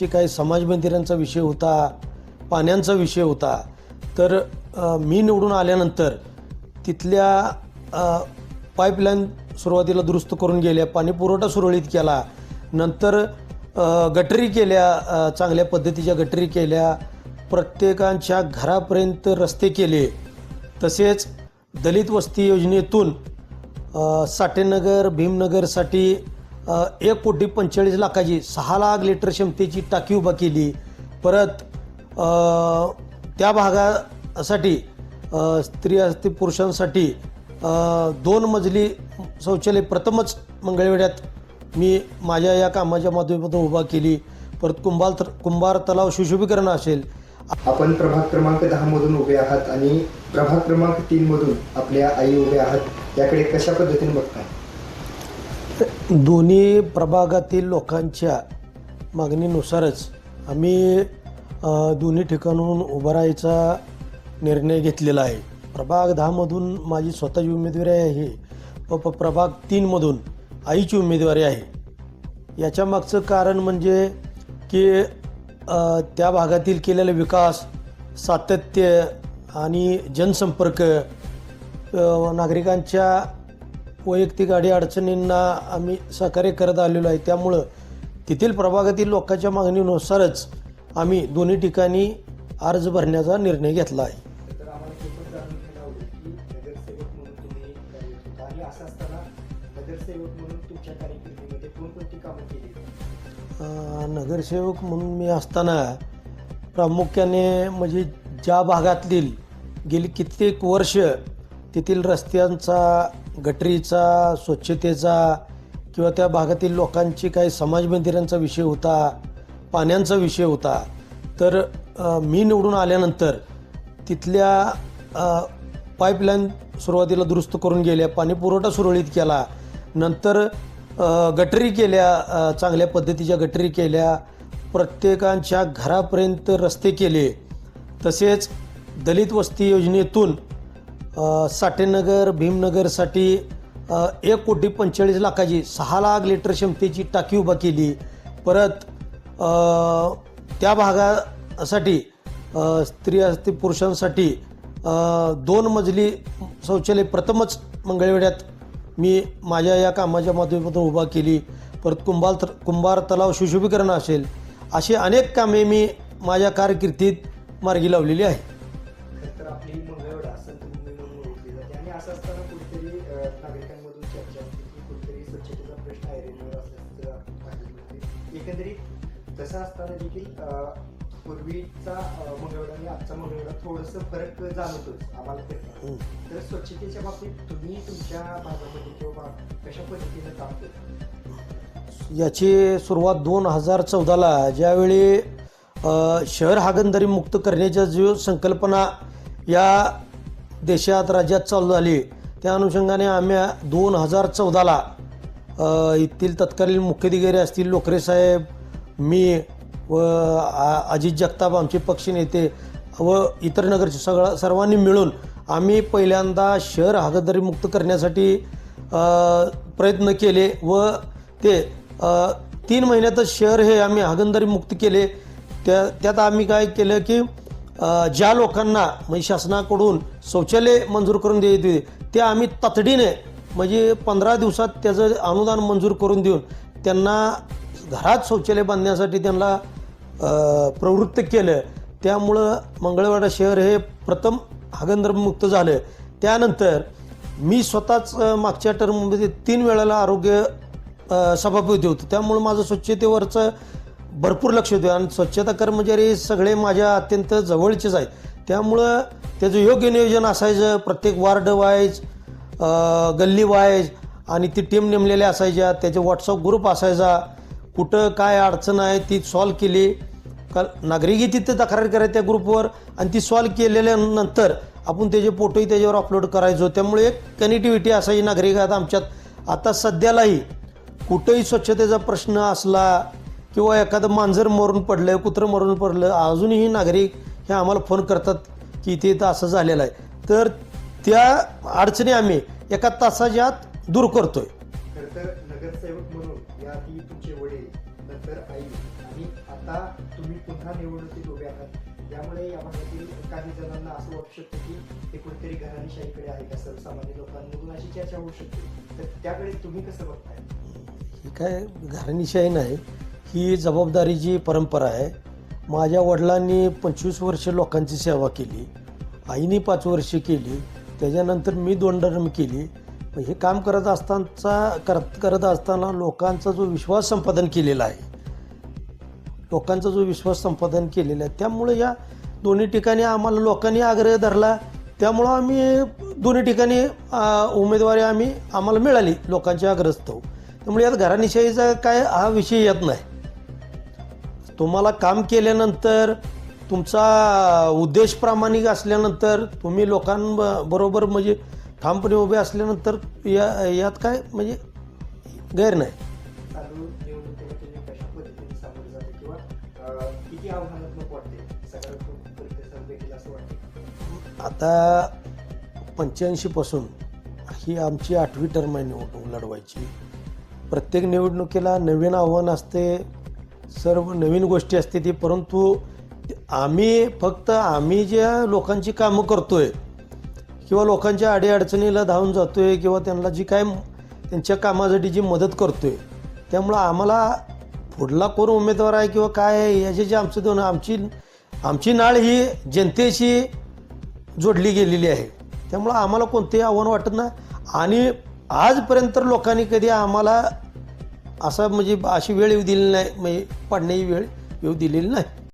लोकांची काही समाज मंदिरांचा विषय होता पाण्यांचा विषय होता तर मी निवडून आल्यानंतर तिथल्या पाईपलाईन सुरुवातीला दुरुस्त करून गेल्या पाणी पुरवठा सुरळीत केला नंतर गटरी केल्या चांगल्या पद्धतीच्या गटरी केल्या प्रत्येकांच्या घरापर्यंत रस्ते केले तसेच दलित वस्ती योजनेतून साटेनगर साठेनगर भीमनगरसाठी एक कोटी पंचेचाळीस लाखाची सहा लाख लिटर क्षमतेची टाकी उभा केली. परत त्या भागासाठी स्त्री असते पुरुषांसाठी दोन मजली शौचालय प्रथमच मंगळवेढ्यात मी माझ्या या कामाच्या माध्यमातून उभा केली. परत कुंभार कुंभार तलाव सुशोभीकरण असेल. आपण प्रभाग क्रमांक दहा मधून उभे आहात आणि प्रभाग क्रमांक तीन मधून आपल्या आई उभे आहात. याकडे कशा पद्धतीने बघताय? दोन्ही प्रभागातील लोकांच्या मागणीनुसारच आम्ही दोन्ही ठिकाणून उभा राहायचा निर्णय घेतलेला आहे. प्रभाग दहामधून माझी स्वतःची उमेदवारी आहे. व प- प्रभाग तीनमधून आईची उमेदवारी आहे. याच्या मागचं कारण म्हणजे की त्या भागातील केलेला विकास सातत्य आणि जनसंपर्क नागरिकांच्या वैयक्तिक अडी अडचणींना आम्ही सहकार्य करत आलेलो आहे. त्यामुळं तेथील प्रभागातील लोकांच्या मागणीनुसारच आम्ही दोन्ही ठिकाणी अर्ज भरण्याचा निर्णय घेतला आहे. नगरसेवक म्हणून मी असताना प्रामुख्याने म्हणजे ज्या भागातील गेली कित्येक वर्ष तेथील रस्त्यांचा गटरीचा स्वच्छतेचा किंवा त्या भागातील लोकांची काही समाज मंदिरांचा विषय होता पाण्यांचा विषय होता तर मी निवडून आल्यानंतर तिथल्या पाईपलाईन सुरुवातीला दुरुस्त करून गेल्या पाणी पुरवठा सुरळीत केला नंतर गटरी केल्या चांगल्या पद्धतीच्या गटरी केल्या प्रत्येकांच्या घरापर्यंत रस्ते केले तसेच दलित वस्ती योजनेतून साठेनगर भीमनगरसाठी एक कोटी पंचेचाळीस लाखाची सहा लाख लिटर क्षमतेची टाकी उभा केली. परत त्या भागासाठी स्त्री असते पुरुषांसाठी दोन मजली शौचालय प्रथमच मंगळवेड्यात मी माझ्या या कामाच्या माध्यमातून उभा केली. परत कुंभार कुंभार तलाव सुशोभीकरण असेल अशी अनेक कामे मी माझ्या कारकिर्दीत मार्गी लावलेली आहे अं, नागरिकांमधून चर्चा असते की कुठेतरी स्वच्छतेचा प्रश्न ऐरणीवर असल्याचं आपण पाहिलेलं होते. एकंदरीत तसं असताना देखील पूर्वीचा अं, मंगळवेढा आणि आजचा मंगळवेढा थोडंसं फरक जाणवतोच आम्हाला तरी. हं. तर स्वच्छतेच्या बाबतीत तुम्ही तुमच्या भागामध्ये किंवा कशा पद्धतीनं काम केलं याची सुरुवात दोन हजार चौदाला ज्यावेळी शहर हागणदारी मुक्त करण्याच्या जो संकल्पना या देशात राज्यात चालू झाली त्या अनुषंगाने आम्ही दोन हजार चौदाला येथील तत्कालीन मुख्याधिकारी असतील लोकरे साहेब मी व अजित जगताप आमचे पक्ष नेते व इतर नगरचे सगळं सर्वांनी मिळून आम्ही पहिल्यांदा शहर हागणदारी मुक्त करण्यासाठी प्रयत्न केले व ते तीन महिन्यातच शहर हे आम्ही हागणदारी मुक्त केले. त्या त्यात आम्ही काय केलं की ज्या लोकांना म्हणजे शासनाकडून शौचालय मंजूर करून द्यायचे होते, ते आम्ही तातडीने म्हणजे पंधरा दिवसात त्याचं अनुदान मंजूर करून देऊन त्यांना घरात शौचालय बांधण्यासाठी त्यांना प्रवृत्त केलं. त्यामुळं मंगळवाडा शहर हे प्रथम हागंदरमुक्त झालं. त्यानंतर मी स्वतःच मागच्या टर्ममध्ये तीन वेळेला आरोग्य सभापती होतो. त्यामुळं माझं स्वच्छतेवरचं भरपूर लक्ष होतं. आणि स्वच्छता कर्मचारी सगळे माझ्या अत्यंत जवळचेच आहेत. त्यामुळं त्याचं योग्य नियोजन असायचं प्रत्येक वार्ड वाईज गल्ली वाईज आणि ती टीम नेमलेल्या असायच्या त्याचे व्हॉट्सअप ग्रुप असायचा. कुठं काय अडचण आहे ती सॉल्व केली. का नागरिकही तिथे तक्रार करायची त्या ग्रुपवर आणि ती सॉल्व केलेल्यानंतर आपण त्याचे फोटोही त्याच्यावर अपलोड करायचो त्यामुळे एक कनेक्टिव्हिटी असायची नागरिकात आमच्यात. आता सध्यालाही कुठंही स्वच्छतेचा प्रश्न असला किंवा एखादं मांजर मरून पडलं कुत्रं मरून पडलं अजूनही नागरिक हे आम्हाला फोन करतात की इथे इथं असं झालेलं आहे. तर त्या अडचणी आम्ही एका तासाच्या आत दूर करतोय. खरं तर नगरसेवक म्हणून या आधी तुमचे वडील नंतर आई आणि आता तुम्ही पुन्हा निवडणुकीत उभे आहात. यामुळे या भागातील काही जणांना असं वाटू शकतं की ते कुठेतरी घराणीशाहीकडे आहे का सर्वसामान्य लोकांमधून अशी चर्चा होऊ शकते. तर त्याकडे तुम्ही कसं बघताय? ही काय घराणीशाही नाही. ही जबाबदारीची परंपरा आहे. माझ्या वडिलांनी पंचवीस वर्ष लोकांची सेवा केली आईने पाच वर्ष केली त्याच्यानंतर मी दोन डरम केली हे काम करत असतानाचा करत करत असताना लोकांचा जो विश्वास संपादन केलेला आहे लोकांचा जो विश्वास संपादन केलेला आहे त्यामुळे या दोन्ही ठिकाणी आम्हाला लोकांनी आग्रह धरला. त्यामुळं आम्ही दोन्ही ठिकाणी उमेदवारी आम्ही आम्हाला मिळाली लोकांच्या आग्रहस्तव त्यामुळे यात घराणीशाहीचा काय हा विषय येत नाही. तुम्हाला काम केल्यानंतर तुमचा उद्देश प्रामाणिक असल्यानंतर तुम्ही लोकांबरोबर म्हणजे ठामपणे उभे असल्यानंतर या यात काय म्हणजे गैर नाही. आता पंच्याऐंशीपासून ही आमची आठवी टर्म आहे निवडणूक लढवायची. प्रत्येक निवडणुकीला नवीन आव्हान असते सर्व नवीन गोष्टी असते ती परंतु आम्ही फक्त आम्ही ज्या लोकांची कामं करतोय किंवा लोकांच्या अडीअडचणीला धावून जातोय किंवा त्यांना जी काय त्यांच्या कामासाठी जी मदत करतोय त्यामुळं आम्हाला पुढला कोण उमेदवार आहे किंवा काय आहे याचे जे आमचं दोन आमची आमची नाळ ही जनतेशी जोडली गेलेली आहे. त्यामुळं आम्हाला कोणतेही आव्हान वाटत नाही. आणि आजपर्यंत तर लोकांनी कधी आम्हाला असं म्हणजे अशी वेळ येऊ दिलेली नाही म्हणजे पडण्याची वेळ येऊ दिलेली नाही.